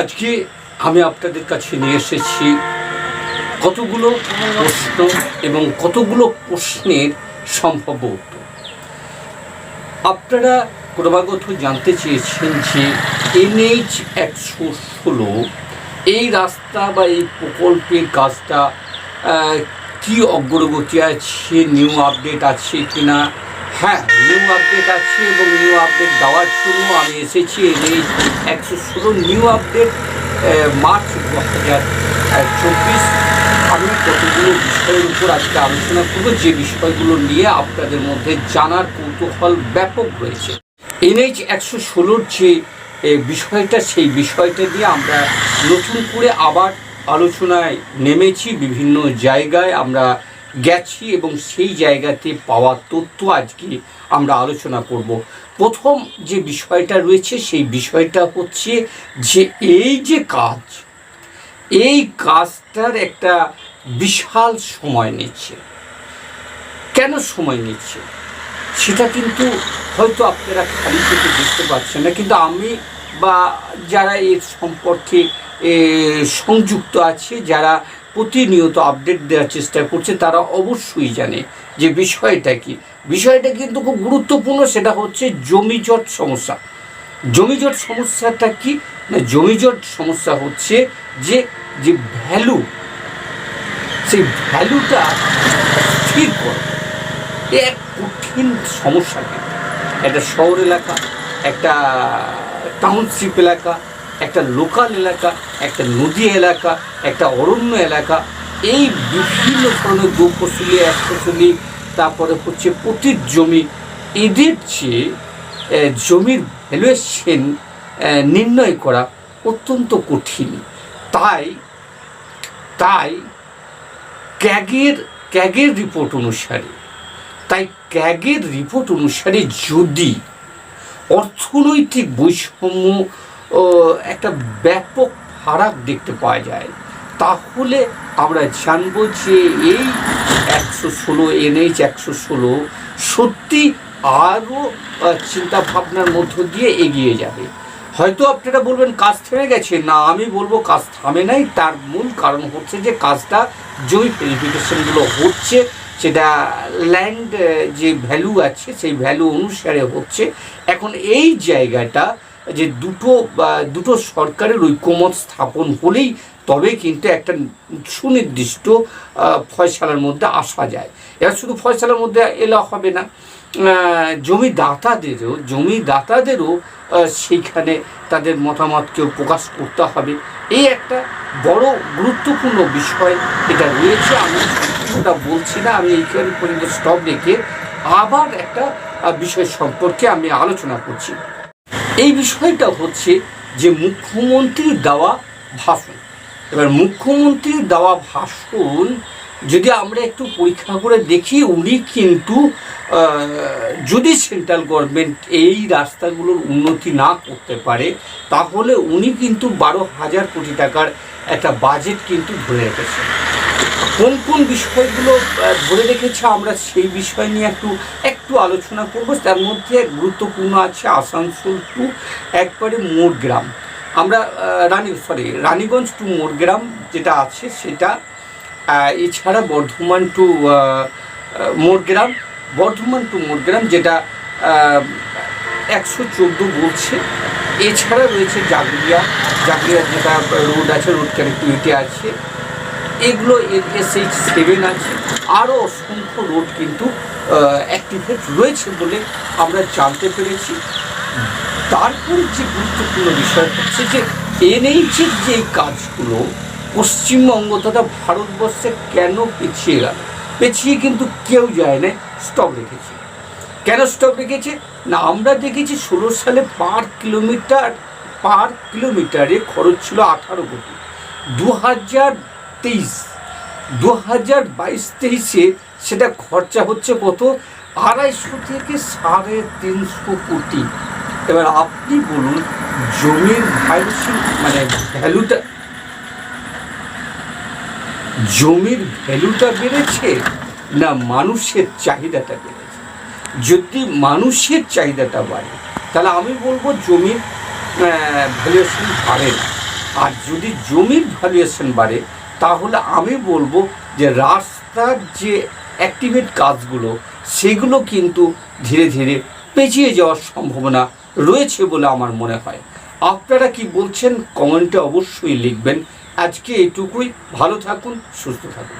আজকে আমি আপনাদের কাছে নিয়ে এসেছি কতগুলো প্রশ্ন এবং কতগুলো প্রশ্নের সম্ভাব্য উত্তর। আপনারা ক্রমাগত জানতে চেয়েছেন যে এনএইচ একশো ষোলো এই রাস্তা বা এই প্রকল্পের কাজটা কি অগ্রগতি আছে, নিউ আপডেট আছে কিনা হ্যাঁ নিউ আপডেট আছে এবং নিউ আপডেট দেওয়ার জন্য আমি এসেছি এনএইচ একশো ষোলো নিউ আপডেট মার্চ দু হাজার চব্বিশ। আমি কতগুলো বিষয়ের উপর আজকে আলোচনা করব, যে বিষয়গুলো নিয়ে আপনাদের মধ্যে জানার কৌতূহল ব্যাপক রয়েছে এনএইচ একশো ষোলোর যে বিষয়টা, সেই বিষয়টা দিয়ে আমরা নতুন করে আবার আলোচনায় নেমেছি। বিভিন্ন জায়গায় আমরা গেছি এবং সেই জায়গাতে পাওয়া তথ্য আজকে আমরা আলোচনা করব। প্রথম যে বিষয়টা রয়েছে, সেই বিষয়টা হচ্ছে যে এই যে কাজ, এই কাজটার একটা বিশাল সময় নিচ্ছে। কেন সময় নিচ্ছে? সেটা কিন্তু হয়তো আপনারা খালি থেকে দেখতে পাচ্ছেন না, কিন্তু আমি বা যারা এর সম্পর্কে সংযুক্ত আছে, যারা প্রতিনিয়ত আপডেট দেওয়ার চেষ্টা করছে, তারা অবশ্যই জানে যে বিষয়টা কি। বিষয়টা কিন্তু খুব গুরুত্বপূর্ণ, সেটা হচ্ছে জমিজট সমস্যা। জমিজট সমস্যাটা কি? না জমিজট সমস্যা হচ্ছে যে যে ভ্যালু সেই ভ্যালুটা স্থির করে। এক কঠিন সমস্যা কিন্তু। একটা শহর এলাকা, একটা টাউনশিপ এলাকা, একটা লোকাল এলাকা, একটা নদী এলাকা, একটা অরণ্য এলাকা, এই বিভিন্ন ধরনের দু ফসলি এক ফসলি তারপরে হচ্ছে প্রতির জমি। এদের চেয়ে জমির ভ্যালুয়েশন নির্ণয় করা অত্যন্ত কঠিন। তাই তাই ক্যাগের ক্যাগের রিপোর্ট অনুসারে, তাই ক্যাগের রিপোর্ট অনুসারে যদি অর্থনৈতিক বৈষম্য একটা ব্যাপক ফারাক দেখতে পাওয়া যায়। তাহলে আমরা জানব যে এই একশো ষোলো, এনএইচ একশো ষোলো সত্যি আরও চিন্তা ভাবনার মধ্য দিয়ে এগিয়ে যাবে। হয়তো আপনারা বলবেন, কাজ থেমে গেছে। না, আমি বলব কাজ থামে নাই। তার মূল কারণ হচ্ছে যে কাজটা জমি ভেরিফিকেশনগুলো হচ্ছে। সেটা ল্যান্ড যে ভ্যালু আছে, সেই ভ্যালু অনুসারে হচ্ছে, এখন এই জায়গাটা যে দুটো দুটো সরকারের ঐক্যমত স্থাপন হলেই তবে কিন্তু একটা সুনির্দিষ্ট ফয়সালার মধ্যে আসা যায়। এবার শুধু ফয়সালার মধ্যে এলা হবে না জমিদাতাদেরও জমিদাতাদেরও সেইখানে তাদের মতামতকেও প্রকাশ করতে হবে। এই একটা বড় গুরুত্বপূর্ণ বিষয় এটা রয়েছে। আমি ওটা বলছি না, আমি এইখানে পর্যন্ত স্টপ রেখে আবার একটা বিষয় সম্পর্কে আমি আলোচনা করছি। এই বিষয়টা হচ্ছে যে মুখ্যমন্ত্রীর দেওয়া ভাষণ। এবার মুখ্যমন্ত্রীর দেওয়া ভাষণ যদি আমরা একটু পরীক্ষা করে দেখি, উনি কিন্তু যদি সেন্ট্রাল গভর্নমেন্ট এই রাস্তাগুলোর উন্নতি না করতে পারে, তাহলে উনি কিন্তু বারো হাজার কোটি টাকার একটা বাজেট কিন্তু ধরে রেখেছেন। কোন কোন বিষয়গুলো ধরে রেখেছে? আমরা সেই বিষয় নিয়ে একটু একটু আলোচনা করব। তার মধ্যে গুরুত্বপূর্ণ আছে আসানসোল টু, একবারে মোড়গ্রাম আমরা রানী সরি রানীগঞ্জ টু মোড়গ্রাম যেটা আছে সেটা এছাড়া বর্ধমান টু মোড়গ্রাম বর্ধমান টু মোড়গ্রাম যেটা একশো চোদ্দ বলছে। এছাড়া রয়েছে জাগরিয়া। জাগরিয়া যেটা রোড আছে রোড কানেক্টিভিটি আছে। এগুলো এসএইচ সেভেন আছে। আরও অসংখ্য রোড কিন্তু অ্যাক্টিভেট রয়েছে বলে আমরা জানতে পেরেছি। তারপরে যে গুরুত্বপূর্ণ বিষয় হচ্ছে যে, এনএইচের যে কাজগুলো, পশ্চিমবঙ্গ তথা ভারতবর্ষে কেন পিছিয়ে গেল? পিছিয়ে কিন্তু কেউ যায় না স্টপ রেখেছে। কেন স্টপ রেখেছে? না, আমরা দেখেছি ষোলো সালে পার কিলোমিটার, পার কিলোমিটারে খরচ ছিল আঠারো কোটি। দু হাজার তেইশ। দু হাজার বাইশ তেইশে সেটা খরচা হচ্ছে কত? আড়াইশো থেকে সাড়ে তিনশো কোটি। এবার আপনি বলুন, জমির ভ্যালুশন মানে ভ্যালুটা জমির ভ্যালুটা বেড়েছে না মানুষের চাহিদাটা বেড়েছে? যদি মানুষের চাহিদাটা বাড়ে, তাহলে আমি বলব জমির ভ্যালুয়েশন বাড়ে আর যদি জমির ভ্যালুয়েশন বাড়ে তাহলে আমি বলব যে রাস্তার যে অ্যাক্টিভেট কাজগুলো, সেগুলো কিন্তু ধীরে ধীরে পেঁচিয়ে যাওয়ার সম্ভাবনা রয়েছে বলে আমার মনে হয়। আপনারা কি বলছেন? কমেন্টে অবশ্যই লিখবেন। আজকে এটুকুই ভালো থাকুন, সুস্থ থাকুন।